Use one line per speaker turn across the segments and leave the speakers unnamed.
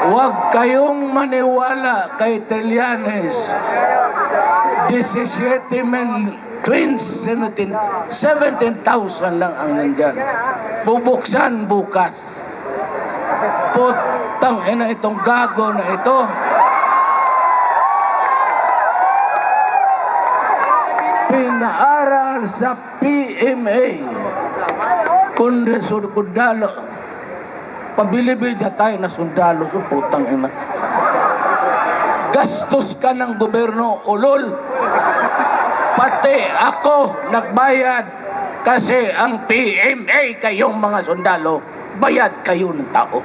Huwag kayong maniwala kay Trillanes. 17 men, twins, 17 17,000 lang ang nandyan. Bubuksan bukas. Putang ina itong gago na ito. Pinaaral sa PMA. Kundi sundalo. Pabilibid na tayo na sundalo. So, putang ina. Gastos ka ng gobyerno, ulol. Pati ako nagbayad kasi ang PMA kayong mga sundalo, bayad kayo ng tao.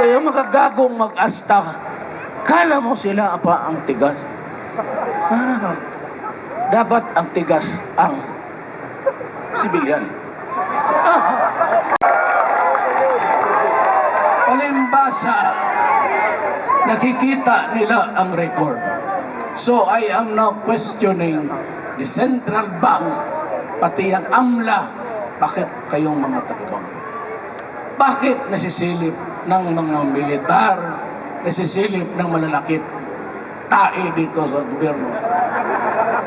Kaya magagagong mag-asta, kala mo sila pa ang tigas. Ah, dapat ang tigas ang sibilyan. Palimbasa, nakikita nila ang record. So I am now questioning the central bank, pati ang AMLA, bakit kayong mga takbang? Bakit nasisilip ng mga militar, nasisilip ng malalakit tae dito sa gobyerno?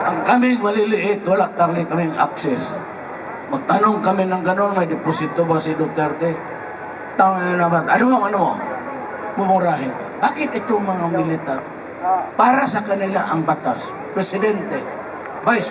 Ang kaming maliliit, wala kami kaming access. Magtanong kami ng gano'n, may deposito ba si Duterte? Tama na ba? Ano mo, ano mo? Mumurahin. Bakit itong mga militar? Para sa kanila ang batas. Presidente, Vice